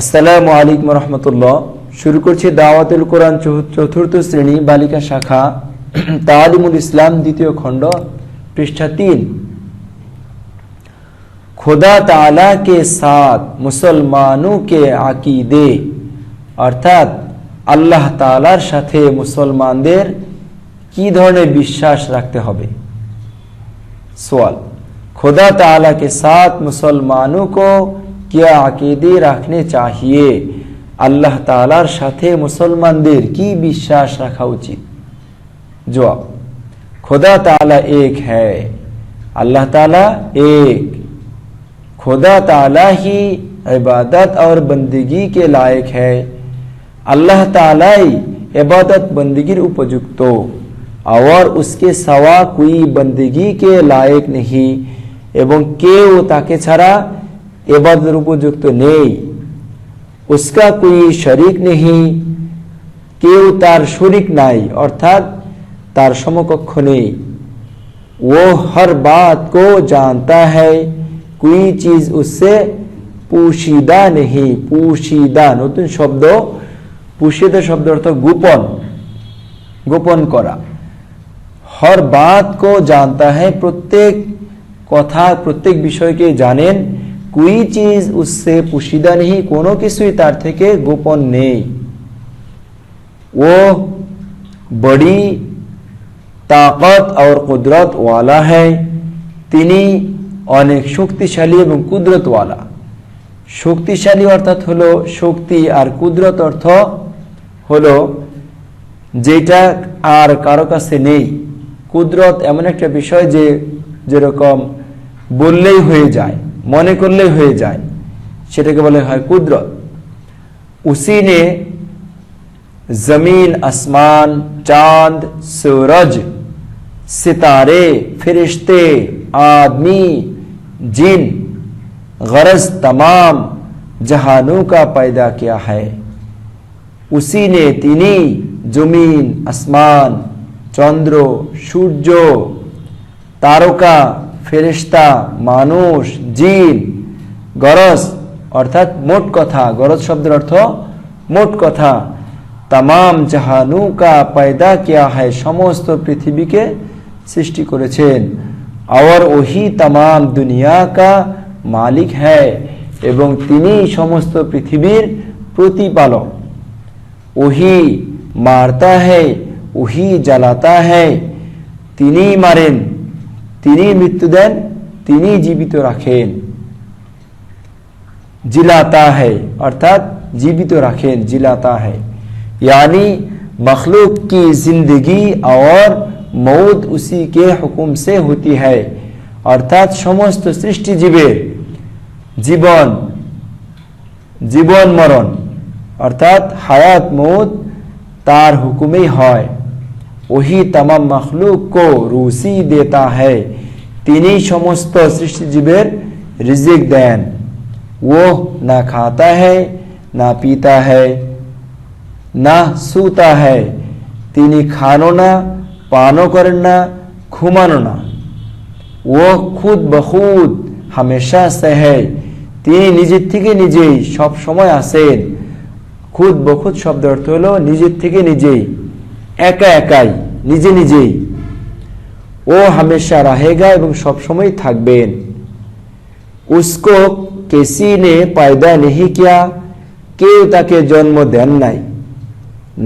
আসসালামু আলাইকুম রহমতুল্লাহ। শুরু করছি দাওয়াতুল কোরআন চতুর্থ শ্রেণি বালিকা শাখা, তালিমুল ইসলাম দ্বিতীয় খণ্ড, পৃষ্ঠা তিন। খোদা তালা কে সাত মুসলমানু কে আকিদে। অর্থাৎ আল্লাহ তালার সাথে মুসলমানদের কি ধরনের বিশ্বাস রাখতে হবে? সোয়াল। খোদা তালা কে সাত মুসলমানু কো क्या अकीदे रखने चाहिए আল্লাহ তাআলার সাথে মুসলমানদের কি বিশ্বাস রাখা উচিত জবাব खुदा ताला एक है अल्लाह ताला एक खुदा ताला ही इबादत और बंदगी के लायक है अल्लाह तालाई इबादत बंदगीर उपयुक्त और उसके सवा कोई बंदगी के लायक नहीं এবং কেউ তাকে ছাড়া এবাদতের উপযুক্ত নেই। উস্কা কুই শরিক নেহি, কেউ তার শরিক নাই, অর্থাৎ তার সমকক্ষ নেই। ও হর বাত কো জানতা হ্যায়, কুই চিজ উসে পুশিদা নেহি, পুশিদা, নতুন শব্দ, পুশিদা শব্দ অর্থ গোপন গোপন করা। হর বাত কো জানতা হ্যায়, প্রত্যেক কথা, প্রত্যেক বিষয়কে জানেন কুই চিজ উসে পুশিদা নেই কোনো কিছুই তার থেকে গোপন নেই। ও বড়ি তাকত আর কুদরত ওয়ালা হ্যায়। তিনি অনেক শক্তিশালী এবং কুদরতওয়ালা শক্তিশালী অর্থাৎ হলো শক্তি আর কুদরত অর্থ হলো যেটা আর কারও কাছে নেই। কুদরত এমন একটা বিষয় যে যেরকম বললেই হয়ে যায়। মনে করলেই হয়ে যায় সেটাকে বলে হয় কুদরত উসি নে जमीन आसमान चांद सूरज सितारे फरिश्ते आदमी जिन गरज तमाम जहानों का पैदा किया है उसी ने তিনি জমিন আসমান চন্দ্র সূর্য তারকা ফেরেশতা, মানুষ, জিন, গরজ, অর্থাৎ মোট কথা, গরজ শব্দের অর্থ মোট কথা। তাম জাহানু কা পয়দা কিয়া হয়, সমস্ত পৃথিবীকে সৃষ্টি করেছেন। আর ওহি তাম দুনিয়া কা মালিক হ্যায়, এবং তিনি সমস্ত পৃথিবীর প্রতিপালক। ওহি মারতা হ্যায়, ওহি জ্বালাতা হ্যায় তিনি মারেন। তিনি মৃত্যু দেন তিনি জীবিত রাখেন जिलाता है अर्थात जीवित रखें जिलाता है यानी मखलूक की जिंदगी और मौत उसी के हुक्म से होती है অর্থাৎ সমস্ত সৃষ্টিজীবের জীবন জীবন মরণ অর্থাৎ হায়াত মৌত তার হুকুমেই হয় ওহি তামাম মখলুক কো রুসি দেতা है তিনি সমস্ত সৃষ্টিজীবের রিজিক দেন। ও না খাতা হ্যায়, না পিতা হ্যায়, না সুতা হ্যায়। তিনি খানো না, পানও করেন না ঘুমানো না। ও খুদ বখুদ হামেশা সেহে তিনি নিজের থেকে নিজেই সব সময় আসেন। খুদ বখুদ শব্দ অর্থ হলো নিজের থেকে নিজেই, একা একাই, নিজে নিজেই। ও হামেশা রাহেগা এবং সব সময় থাকবেন उसको किसी ने पैदा नहीं किया কেউ তাকে জন্ম দেন নাই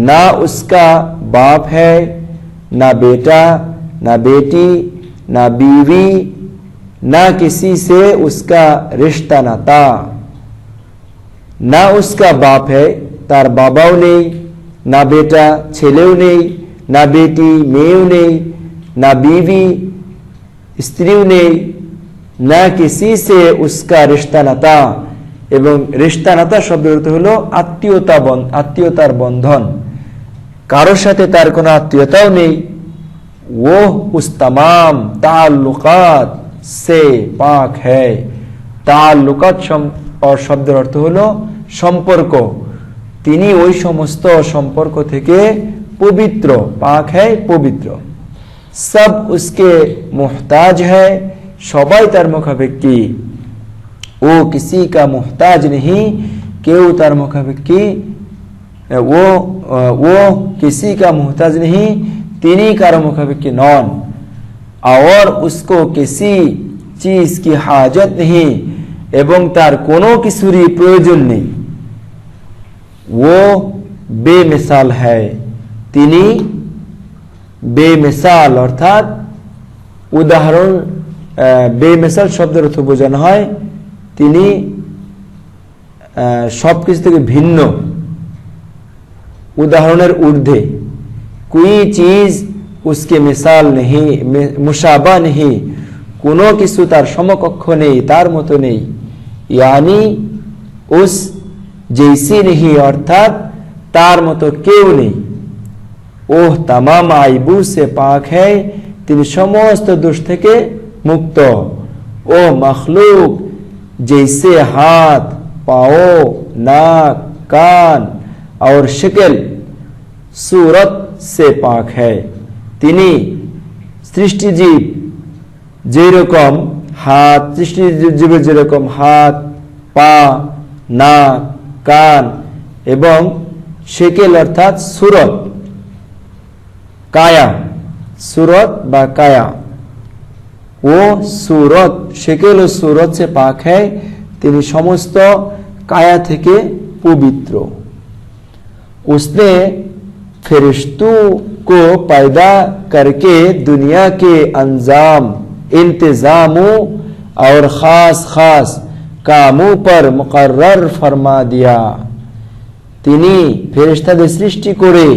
না उसका बाप है ना बेटा ना बेटी ना बीवी ना किसी से उसका रिश्ता नाता না उसका বাপ है তার বাবাও নেই না বেটা ছেলেও নেই না বেটি মেয়েও নেই না বিবি স্ত্রীও নেই না কিসি সে উস্কা রিস্তা নাতা এবং রিস্তা নাতা শব্দের অর্থ হলো আত্মীয়তা আত্মীয়তার বন্ধন কারোর সাথে তার কোনো আত্মীয়তাও নেই ও উস তামাম তাল্লুকাত সে পাক হ্যায় তাল্লুকাত শব্দের অর্থ হলো সম্পর্ক। তিনি ওই সমস্ত সম্পর্ক থেকে পবিত্র, পাক হ্যায় পবিত্র। সব উসকে মুহতাজ হ্যায় সবাই তার মুখাপেক্ষি ও কিসি কা মুহতাজ নেহি কেউ তার মুখাপেক্ষি वो वो किसी का मोहताज नहीं তিনি কারো মুখাপেক্ষি নন और उसको किसी चीज की हाजत नहीं এবং তার কোনো কিছুরই প্রয়োজন নেই ও বেমিসাল হ্যায় তিনি বেমেসাল, অর্থাৎ উদাহরণ বেমেসাল শব্দের অর্থ বোঝানো হয়, তিনি সব কিছু থেকে ভিন্ন, উদাহরণের ঊর্ধ্বে। কুই চিজ উসকে মিসাল নেহি মুসাবা নেহি, কোনো কিছু তার সমকক্ষ নেই, তার মতো নেই। ইয়ানি উস জেসি নেহি, অর্থাৎ তার মতো কেউ নেই। ওহ, তামাম আইবু, সে পাক হ্যায় তিনি সমস্ত দোষ থেকে মুক্ত। ও মখলুক জৈসে হাত, পাও, নাক, কান আর শিকল, সুরত সে পাক হ্যায় তিনি সৃষ্টিজীব যেরকম হাত, সৃষ্টিজীবের যেরকম হাত, পা, নাক, কান এবং শেকেল অর্থাৎ সুরত। কায়া সুরত বা কায়া ও সুরত শেকেল ও সুরত সে পাক है তিনি সমস্ত কায়া থেকে পবিত্র उसने फरिश्तों को पैदा करके दुनिया के अंजाम इंतजामों और खास खास कामों पर मुकर्रर फरमा दिया তিনি ফেরেশতাদের সৃষ্টি করে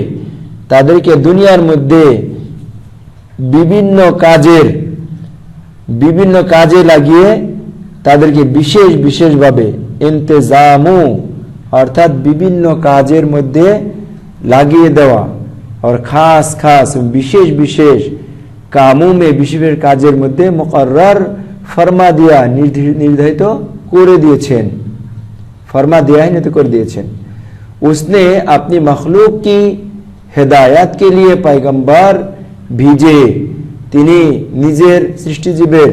তাদেরকে দুনিয়ার মধ্যে বিভিন্ন কাজের বিভিন্ন কাজে লাগিয়ে তাদেরকে বিশেষ বিশেষভাবে ইন্তেজামু অর্থাৎ বিভিন্ন কাজের মধ্যে লাগিয়ে দেওয়া আর খাস খাস বিশেষ বিশেষ কামু মে বিশেষ কাজের মধ্যে মুকর্রার ফরমা দিয়া নির্ধি- নির্ধারিত করে দিয়েছেন फरमा दिया है नहीं तो कर दिए उसने अपनी मखलूक की হেদায়াত কে লিয়ে পাইগম্বর ভিজে। তিনি নিজের সৃষ্টিজীবের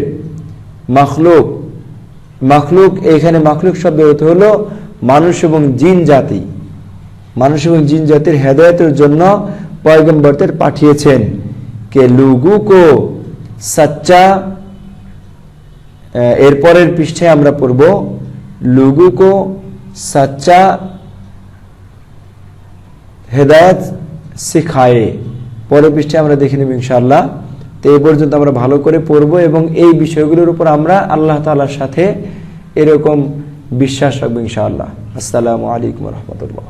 মখলুক। মখলুক, এখানে মখলুক শব্দ হতে হলো মানুষ এবং জিন জাতি। মানুষ এবং জিন জাতির হেদায়তের জন্য পয়গম্বরদের পাঠিয়েছেন। কে লুগু কো সাচ্চা এরপরের পৃষ্ঠায় আমরা পড়ব, লুগু কো সাচ্চা, হেদায়ত শিখায়ে। পরের পৃষ্ঠায় আমরা দেখে নেব ইনশাআল্লাহ। তো এই পর্যন্ত আমরা ভালো করে পড়ব এবং এই বিষয়গুলোর উপর আমরা আল্লাহ তালার সাথে এরকম বিশ্বাস রাখব ইনশাআল্লাহ। আসসালামু আলাইকুম রহমতুল্লাহ।